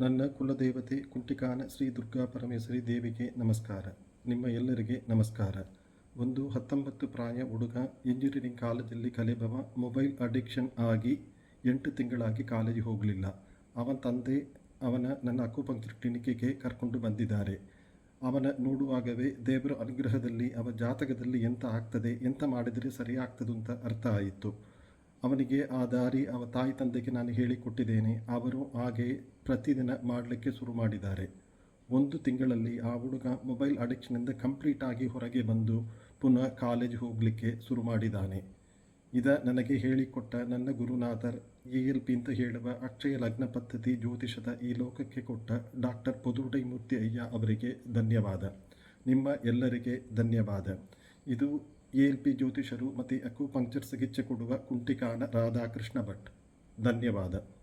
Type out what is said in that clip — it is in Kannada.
ನನ್ನ ಕುಲದೇವತೆ ಕುಂಟಿಕಾನ ಶ್ರೀ ದುರ್ಗಾ ಪರಮೇಶ್ವರಿ ದೇವಿಗೆ ನಮಸ್ಕಾರ. ನಿಮ್ಮ ಎಲ್ಲರಿಗೆ ನಮಸ್ಕಾರ. ಒಂದು ಹತ್ತೊಂಬತ್ತು ಪ್ರಾಯ ಹುಡುಗ, ಇಂಜಿನಿಯರಿಂಗ್ ಕಾಲೇಜಲ್ಲಿ ಕಲೆಬವ ಮೊಬೈಲ್ ಅಡಿಕ್ಷನ್ ಆಗಿ ಎಂಟು ತಿಂಗಳಾಗಿ ಕಾಲೇಜಿಗೆ ಹೋಗಲಿಲ್ಲ. ಅವನ ತಂದೆ, ಅವನ ನನ್ನ ಅಕ್ಕುಪಂಕ್ಚರ್ ಕ್ಲಿನಿಕ್ಕಿಗೆ ಕರ್ಕೊಂಡು ಬಂದಿದ್ದಾರೆ. ಅವನ ನೋಡುವಾಗವೇ ದೇವರ ಅನುಗ್ರಹದಲ್ಲಿ ಅವ ಜಾತಕದಲ್ಲಿ ಎಂತ ಆಗ್ತದೆ, ಎಂತ ಮಾಡಿದರೆ ಸರಿ ಅಂತ ಅರ್ಥ ಆಯಿತು. ಅವನಿಗೆ ಆ ದಾರಿ ಅವ ತಾಯಿ ತಂದೆಗೆ ನಾನು ಹೇಳಿಕೊಟ್ಟಿದ್ದೇನೆ. ಅವರು ಹಾಗೆ ಪ್ರತಿದಿನ ಮಾಡಲಿಕ್ಕೆ ಶುರು ಮಾಡಿದ್ದಾರೆ ಒಂದು ತಿಂಗಳಲ್ಲಿ ಆ ಹುಡುಗ ಮೊಬೈಲ್ ಅಡಿಕ್ಷನಿಂದ ಕಂಪ್ಲೀಟ್ ಆಗಿ ಹೊರಗೆ ಬಂದು ಪುನಃ ಕಾಲೇಜ್ ಹೋಗಲಿಕ್ಕೆ ಶುರು ಮಾಡಿದ್ದಾನೆ ಇದ ನನಗೆ ಹೇಳಿಕೊಟ್ಟ ನನ್ನ ಗುರುನಾಥರ್ ಎ ಎಲ್ ಪಿ ಅಂತ ಹೇಳುವ ಅಕ್ಷಯ ಲಗ್ನ ಪದ್ಧತಿ ಜ್ಯೋತಿಷದ ಈ ಲೋಕಕ್ಕೆ ಕೊಟ್ಟ ಡಾಕ್ಟರ್ ಪುದುಡೈಮೂರ್ತಿ ಅಯ್ಯ ಅವರಿಗೆ ಧನ್ಯವಾದ. ನಿಮ್ಮ ಎಲ್ಲರಿಗೆ ಧನ್ಯವಾದ. ಇದು ಎ ಎಲ್ ಪಿ ಜ್ಯೋತಿಷರು ಮತ್ತು ಅಕ್ಯುಪಂಕ್ಚರ್ ಚಿಕಿತ್ಸೆ ಕೊಡುವ ಕುಂಟಿಕಾನ ರಾಧಾಕೃಷ್ಣ ಭಟ್. ಧನ್ಯವಾದ.